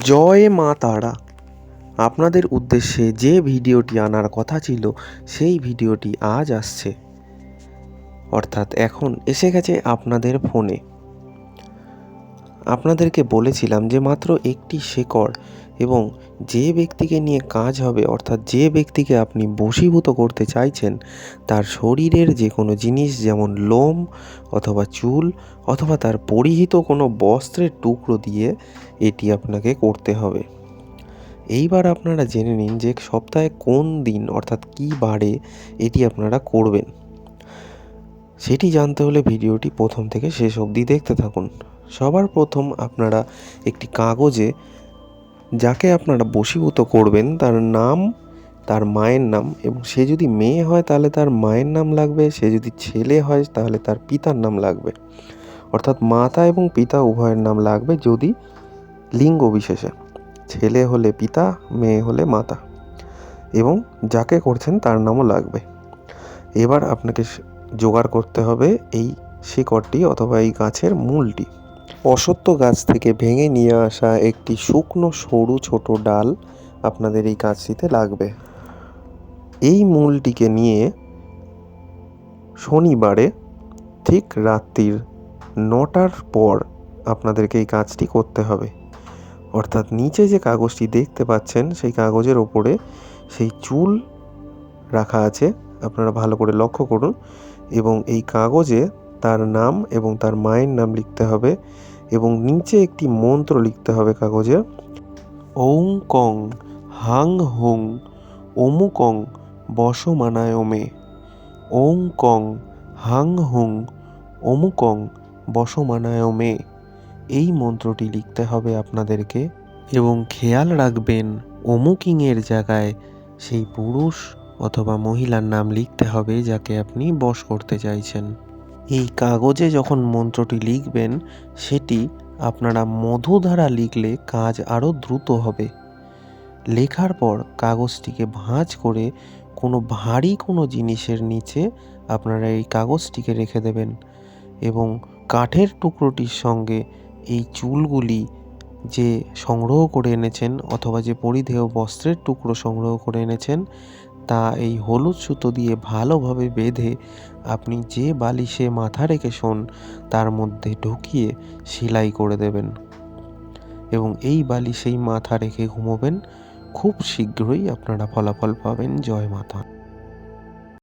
জয় মা তারা। আপনাদের উদ্দেশ্যে যে ভিডিওটি আনার কথা ছিল, সেই ভিডিওটি আজ আসছে। অর্থাৎ এখন এসে গেছে আপনাদের ফোনে। আপনাদেরকে বলেছিলাম যে মাত্র একটি শেকড় এবং যে ব্যক্তিকে নিয়ে কাজ হবে, অর্থাৎ যে ব্যক্তিকে আপনি বশীভূত করতে চাইছেন, তার শরীরের যে কোনো জিনিস যেমন লোম অথবা চুল অথবা তার পরিহিত কোনো বস্ত্রের টুকরো দিয়ে এটি আপনাকে করতে হবে। এইবার আপনারা জেনে নিন যে সপ্তাহে কোন দিন, অর্থাৎ কী বারে এটি আপনারা করবেন। সেটি জানতে হলে ভিডিওটি প্রথম থেকে শেষ অবধি দেখতে থাকুন। সবার প্রথম আপনারা একটি কাগজে যাকে আপনারা বশীভূত করবেন, তার নাম, তার মায়ের নাম এবং সে যদি মেয়ে হয় তাহলে তার মায়ের নাম লাগবে, সে যদি ছেলে হয় তাহলে তার পিতার নাম লাগবে। অর্থাৎ মাতা এবং পিতা উভয়ের নাম লাগবে যদি লিঙ্গ বিশেষে। ছেলে হলে পিতা, মেয়ে হলে মাতা এবং যাকে করছেন তার নামও লাগবে। এবার আপনাকে জোগাড় করতে হবে এই শিকড়টি অথবা এই গাছের মূলটি। অসত্য গাছ থেকে ভেঙে নিয়ে আসা একটি শুকনো সরু ছোট ডাল আপনাদের এই গাছটিতে লাগবে। এই মূলটিকে নিয়ে শনিবারে ঠিক রাত্রির নটার পর আপনাদেরকে এই কাজটি করতে হবে। অর্থাৎ নিচে যে কাগজটি দেখতে পাচ্ছেন, সেই কাগজের ওপরে সেই চুল রাখা আছে। আপনারা ভালো করে লক্ষ্য করুন এবং এই কাগজে তার নাম এবং তার মায়ের নাম লিখতে হবে এবং নিচে একটি মন্ত্র লিখতে হবে কাগজে। ওং কং, হাং হুং অমুকং বসমানায় মে ওং কং, হাং হুং অমুকং বসমানায় মে এই মন্ত্রটি লিখতে হবে আপনাদেরকে এবং খেয়াল রাখবেন অমুকিংয়ের জায়গায় সেই পুরুষ অথবা মহিলার নাম লিখতে হবে যাকে আপনি বশ করতে চাইছেন। এই কাগজে যখন মন্ত্রটি লিখবেন, সেটি আপনারা মধু দ্বারা লিখলে কাজ আরও দ্রুত হবে। লেখার পর কাগজটিকে ভাঁজ করে কোনো ভারী কোনো জিনিসের নিচে আপনারা এই কাগজটিকে রেখে দেবেন এবং কাঠের টুকরোটির সঙ্গে এই চুলগুলি যে সংগ্রহ করে এনেছেন অথবা যে পরিধেয় বস্ত্রের টুকরো সংগ্রহ করে এনেছেন তা এই হলুদ সুতো দিয়ে ভালোভাবে বেঁধে আপনি যে বালিশে মাথা রেখে শোন তার মধ্যে ঢুকিয়ে সেলাই করে দেবেন। এবং এই বালিশেই মাথা রেখে ঘুমোবেন। খুব শীঘ্রই আপনারা ফলাফল পাবেন। জয় মাতা।